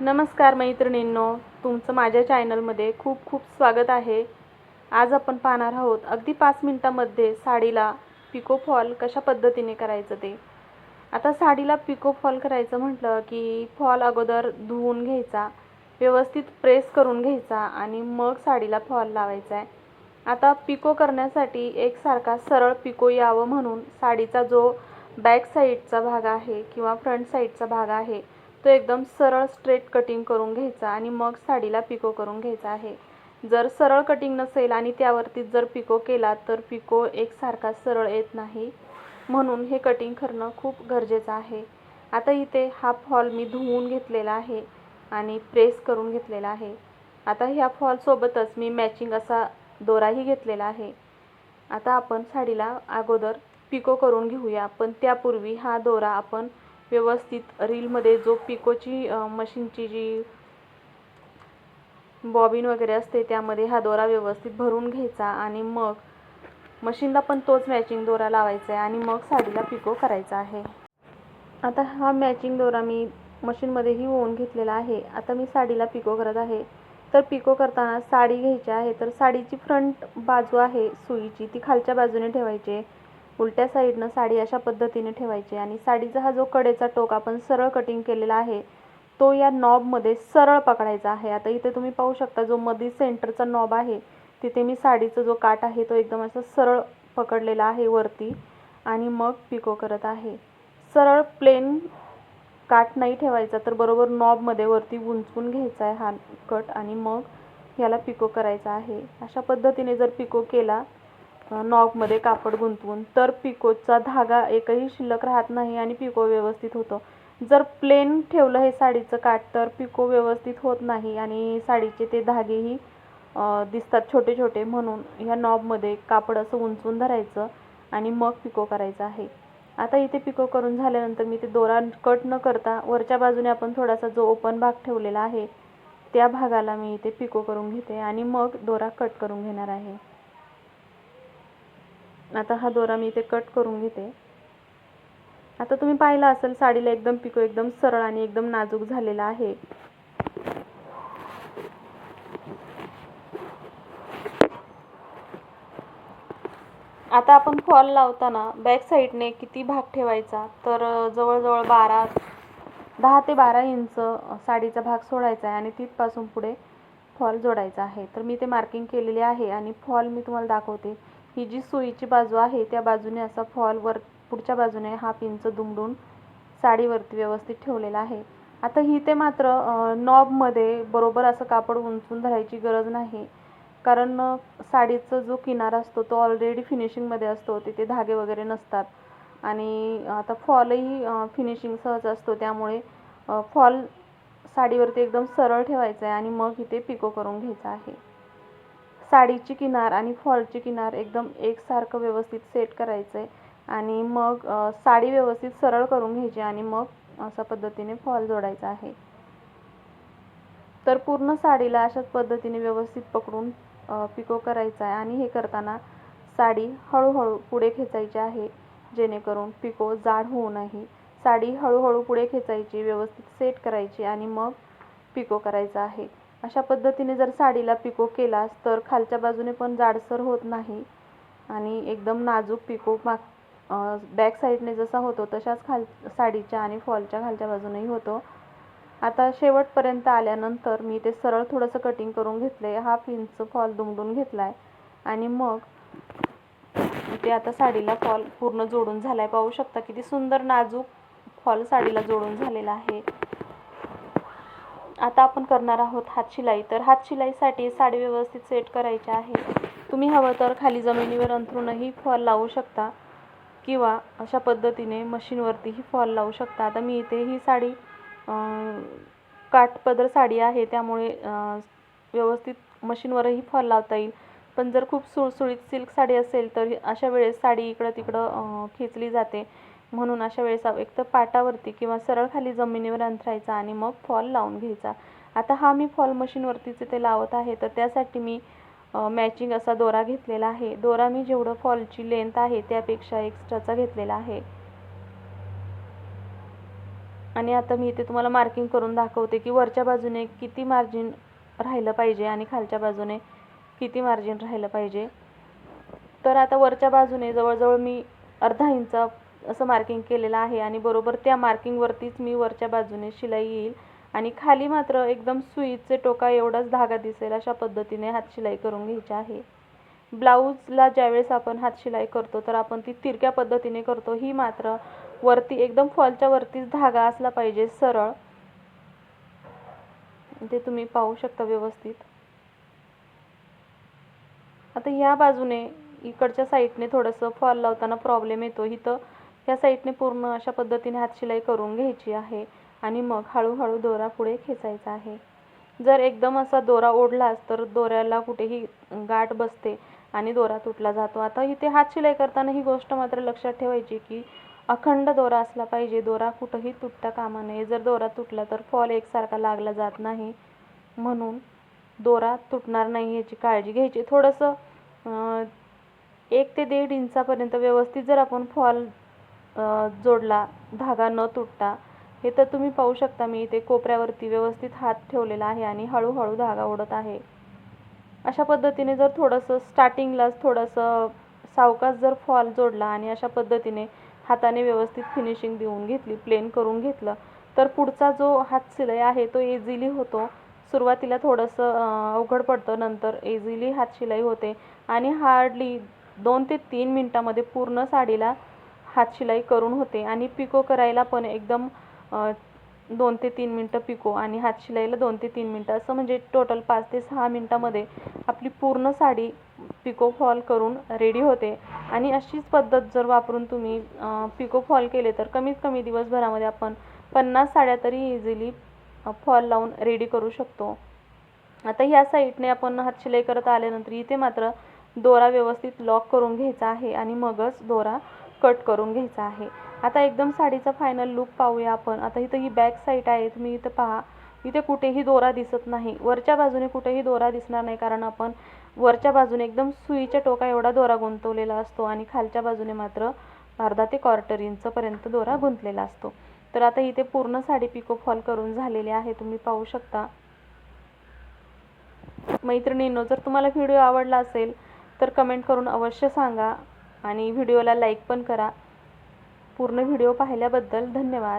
नमस्कार मैत्रिणींनो तुमचं माझ्या चॅनलमध्ये खूप खूप स्वागत आहे. आज आपण पाहणार आहोत अगदी पाच मिनटामध्ये साडीला पिको फॉल कशा पद्धतीने करायचं ते. आता साडीला पिको फॉल करायचं म्हटलं की फॉल अगोदर धुवून घ्यायचा व्यवस्थित प्रेस करून घ्यायचा आणि मग साडीला फॉल लावायचा आहे. आता पिको करण्यासाठी एकसारखा सरळ पिको यावं म्हणून साडीचा जो बॅक साईडचा भाग आहे किंवा फ्रंट साईडचा भाग आहे तो एकदम सरळ स्ट्रेट कटिंग करून घ्यायचा आणि मग साडीला पिको करून घ्यायचा आहे. जर सरळ कटिंग नसेल आणि त्यावरती जर पिको केला तर पिको एकसारखा सरळ येत नाही. म्हणून हे कटिंग करणं खूप गरजेचं आहे. आता इथे हा फॉल मी धुवून घेतलेला आहे आणि प्रेस करून घेतलेला आहे. आता ह्या फॉलसोबतच मी मॅचिंग असा दोराही घेतलेला आहे. आता आपण साडीला अगोदर पिको करून घेऊया पण त्यापूर्वी हा दोरा आपण व्यवस्थित रीलमध्ये जो पिकोची मशीनची जी बॉबिन वगैरे असते त्यामध्ये हा दोरा व्यवस्थित भरून घ्यायचा आणि मग मशीनला पण तोच मॅचिंग दोरा लावायचा आहे आणि मग साडीला पिको करायचा आहे. आता हा मॅचिंग दोरा मी मशीनमध्येही ओवून घेतलेला आहे. आता मी साडीला पिको करत आहे. तर पिको करताना साडी घ्यायची आहे तर साडीची फ्रंट बाजू आहे सुईची. ती खालच्या बाजूने ठेवायची आहे. उलट्या साईडनं साडी अशा पद्धतीने ठेवायची आणि साडीचा हा जो कडेचा टोक आपण सरळ कटिंग केलेला आहे तो या नॉबमध्ये सरळ पकडायचा आहे. आता इथे तुम्ही पाहू शकता जो मध्ये सेंटरचा नॉब आहे तिथे मी साडीचा जो काठ आहे तो एकदम असं सरळ पकडलेला आहे वरती आणि मग पिको करत आहे. सरळ प्लेन काठ नाही ठेवायचा तर बरोबर नॉबमध्ये वरती उंचून घ्यायचा आहे हा कट आणि मग याला पिको करायचा आहे. अशा पद्धतीने जर पिको केला नॉबमध्ये कापड गुंतवून. तर पिकोचा धागा एकही शिल्लक राहत नाही आणि पिको व्यवस्थित होतो. जर प्लेन ठेवलं हे साडीचं काठ तर पिको व्यवस्थित होत नाही आणि साडीचे ते धागेही दिसतात छोटे छोटे म्हणून ह्या नॉबमध्ये कापड असं उंचून धरायचं आणि मग पिको करायचं आहे. आता इथे पिको करून झाल्यानंतर मी ते दोरा कट न करता वरच्या बाजूने आपण थोडासा जो ओपन भाग ठेवलेला आहे त्या भागाला मी इथे पिको करून घेते आणि मग दोरा कट करून घेणार आहे. आता हा दोरा मी इथे कट करून घेते. आता तुम्ही पाहिलं असेल साडीला एकदम पिको एकदम सरळ आणि एकदम नाजूक झालेला आहे. आता आपण फॉल लावताना बॅक साईडने किती भाग ठेवायचा? तर जवळजवळ बारा दहा ते बारा इंच साडीचा भाग सोडायचा आहे आणि तिथपासून पुढे फॉल जोडायचा आहे. तर मी ते मार्किंग केलेले आहे आणि फॉल मी तुम्हाला दाखवते. ही जी सुईची बाजू आहे त्या बाजूने असा फॉल वर पुढच्या बाजूने हा पिंच दुमडून साडीवरती व्यवस्थित ठेवलेला आहे. आता ही ते मात्र नॉबमध्ये बरोबर असं कापड उंचून धरायची गरज नाही. कारण साडीचा जो किनारा असतो तो ऑलरेडी फिनिशिंगमध्ये असतो तिथे धागे वगैरे नसतात. आणि आता फॉलही फिनिशिंग सहज असतो त्यामुळे फॉल साडीवरती एकदम सरळ ठेवायचा आहे आणि मग इथे पिको करून घ्यायचा आहे. साडीची किनार आणि फॉलची किनार एकदम एकसारखं व्यवस्थित सेट करायचं आहे आणि मग साडी व्यवस्थित सरळ करून घ्यायची आणि मग अशा पद्धतीने फॉल जोडायचा आहे. तर पूर्ण साडीला अशाच पद्धतीने व्यवस्थित पकडून पिको करायचा आहे आणि हे करताना साडी हळूहळू पुढे खेचायची आहे जेणेकरून पिको जाड होऊ नये साडी हळूहळू पुढे खेचायची व्यवस्थित सेट करायची आणि मग पिको करायचा आहे. अशा पद्धतीने जर साडीला पिको केलास तर खालच्या बाजूने पण जाडसर होत नाही आणि एकदम नाजूक पिको माग बॅक साईडने जसा होतो तशाच खाल साडीच्या आणि फॉलच्या खालच्या बाजूनेही होतो. आता शेवटपर्यंत आल्यानंतर मी ते सरळ थोडंसं कटिंग करून घेतले हाफ इंच फॉल दुमडून घेतला आहे आणि मग ते आता साडीला फॉल पूर्ण जोडून झाला आहे पाहू शकता किती सुंदर नाजूक फॉल साडीला जोडून झालेला आहे. आता आपण करणार आहोत हातशिलाई तर हातशिलाईसाठी साडी व्यवस्थित सेट करायची आहे. तुम्ही हवं तर खाली जमिनीवर अंथरूनही फॉल लावू शकता किंवा अशा पद्धतीने मशीनवरतीही फॉल लावू शकता. आता मी इथे ही साडी काठपदर साडी आहे. त्यामुळे व्यवस्थित मशीनवरही फॉल लावता येईल. पण जर खूप सुळसुळीत सिल्क साडी असेल तर अशा वेळेस साडी इकडं तिकडं खेचली जाते. म्हणून अशा वेळेस एक तर पाटावरती किंवा सरळ खाली जमिनीवर अंथरायचा आणि मग फॉल लावून घ्यायचा. आता हा मी फॉल मशीनवरतीचे ते लावत आहे तर त्यासाठी मी मॅचिंग असा दोरा घेतलेला आहे. दोरा मी जेवढं फॉलची लेंथ आहे त्यापेक्षा एक्स्ट्राचा घेतलेला आहे. आणि आता मी इथे तुम्हाला मार्किंग करून दाखवते की वरच्या बाजूने किती मार्जिन राहिलं पाहिजे आणि खालच्या बाजूने किती मार्जिन राहिलं पाहिजे. तर आता वरच्या बाजूने जवळजवळ मी अर्धा इंच असं मार्किंग केलेलं आहे. आणि बरोबर त्या मार्किंगवरतीच मी वरच्या बाजूने शिलाई येईल. आणि खाली मात्र एकदम सुईचे टोका एवढाच धागा दिसेल अशा पद्धतीने हातशिलाई करून घ्यायची आहे. ब्लाऊजला ज्यावेळेस आपण हातशिलाई करतो तर आपण ती तिरक्या पद्धतीने करतो. ही मात्र वरती एकदम फॉलच्या वरतीच धागा असला पाहिजे सरळ. ते तुम्ही पाहू शकता व्यवस्थित. आता ह्या बाजूने इकडच्या साईडने थोडंसं फॉल लावताना प्रॉब्लेम येतो. इथं ह्या साईडने पूर्ण अशा पद्धतीने हातशिलाई करून घ्यायची आहे आणि मग हळूहळू दोरा पुढे खेचायचा आहे. जर एकदम असा दोरा ओढलाच तर दोऱ्याला कुठेही गाठ बसते आणि दोरा तुटला जातो. आता इथे हात शिलाई करताना ही गोष्ट मात्र लक्षात ठेवायची की अखंड दोरा असला पाहिजे. दोरा कुठंही तुटता कामा नये. जर दोरा तुटला तर फॉल एकसारखा लागला जात नाही. म्हणून दोरा तुटणार नाही याची काळजी घ्यायची. थोडंसं एक ते दीड इंचापर्यंत व्यवस्थित जर आपण फॉल जोडला धागा न तुटता. हे तर तुम्ही पाहू शकता मी इथे कोपऱ्यावरती व्यवस्थित हात ठेवलेला आहे आणि हळूहळू धागा ओढत आहे. अशा पद्धतीने जर थोडंसं स्टार्टिंगलाच थोडंसं सावकाश जर फॉल जोडला आणि अशा पद्धतीने हाताने व्यवस्थित फिनिशिंग देऊन घेतली प्लेन करून घेतलं तर पुढचा जो हात शिलाई आहे तो इझिली होतो. सुरुवातीला थोडंसं अवघड पडतं नंतर इझिली हात शिलाई होते. आणि हार्डली दोन ते तीन मिनटामध्ये पूर्ण साडीला हातशिलाई करून होते आणि पिको करायला पण एकदम दोन ते तीन मिनटं पिको आणि हातशिलाईला दोन ते तीन मिनटं असं म्हणजे टोटल पाच ते सहा मिनटामध्ये आपली पूर्ण साडी पिको फॉल करून रेडी होते. आणि अशीच पद्धत जर वापरून तुम्ही पिको फॉल केले तर कमीत कमी दिवसभरामध्ये आपण पन्नास साड्या तरी इझिली फॉल लावून रेडी करू शकतो. आता ह्या साईडने आपण हातशिलाई करत आल्यानंतर इथे मात्र दोरा व्यवस्थित लॉक करून घ्यायचा आहे आणि मगच दोरा कट करून घ्यायचा आहे. आता एकदम साडीचा फायनल लुक पाहूया आपण. आता इथं ही बॅक साईड आहे तुम्ही इथं पहा. इथे कुठेही दोरा दिसत नाही. वरच्या बाजूने कुठेही दोरा दिसणार नाही कारण आपण वरच्या बाजूने एकदम सुईच्या टोका एवढा दोरा गुंतवलेला असतो आणि खालच्या बाजूने मात्र अर्धा ते क्वार्टर इंचपर्यंत दोरा गुंतलेला असतो. तर आता इथे पूर्ण साडी पिको फॉल करून झालेली आहे. तुम्ही पाहू शकता. मैत्रिणींनो जर तुम्हाला व्हिडिओ आवडला असेल तर कमेंट करून अवश्य सांगा. आणि व्हिडिओला लाईक पण करा. पूर्ण व्हिडिओ पाहिल्याबद्दल धन्यवाद.